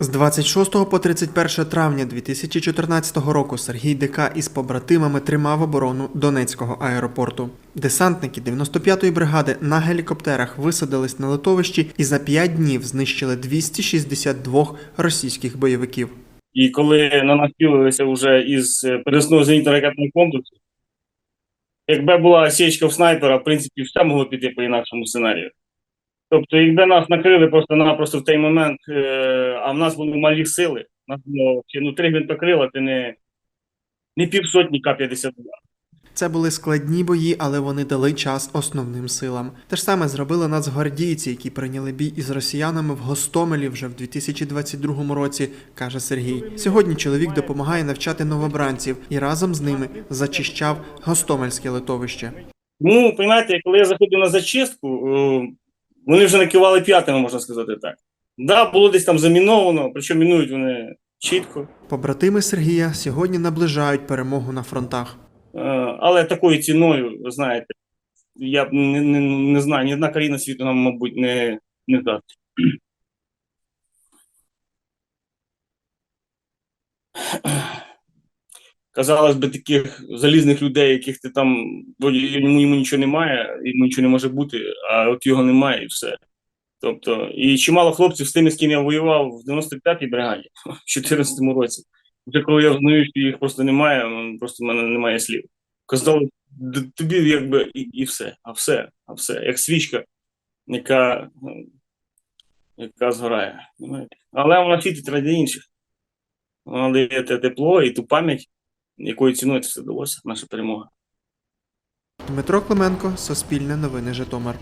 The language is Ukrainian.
З 26 по 31 травня 2014 року Сергій Дека із побратимами тримав оборону Донецького аеропорту. Десантники 95-ї бригади на гелікоптерах висадились на литовищі і за 5 днів знищили 262 російських бойовиків. І коли на нас вже із е, зенітно-ракетного комплексу, якби була січка в снайпера, в принципі, все могло піти по інакшому сценарію. Тобто, якби нас накрили просто-напросто в той момент, е, а в нас були малі сили, нас було ну, три гвинтокрила, це не, не півсотні К-52. Це були складні бої, але вони дали час основним силам. Те ж саме зробили нацгвардійці, які прийняли бій із росіянами в Гостомелі вже в 2022 році, каже Сергій. Сьогодні чоловік допомагає навчати новобранців і разом з ними зачищав Гостомельське литовище. Ну, розумієте, коли я заходив на зачистку, е, вони вже накивали п'ятими, можна сказати так. Да, було десь там заміновано, причому мінують вони чітко. Побратими Сергія сьогодні наближають перемогу на фронтах. Е, Але такою ціною, ви знаєте, я не, не, не знаю, ні одна країна світу нам, мабуть, не, не дасть. Казалось би, таких залізних людей, яких ти там йому, йому нічого немає, йому нічого не може бути, а от його немає і все. Тобто, і чимало хлопців з тими, з ким я воював в 95-й бригаді в 2014 році. Вже коли я знаю, що їх просто немає, просто в мене немає слів. Казали, тобі якби і, і все, а все, а все, як свічка, яка, ну, яка згорає. Але вона світить ради інших. Вона дає те тепло і ту пам'ять, якою ціною це все далося, наша перемога. Дмитро Клименко, Суспільне новини Житомир.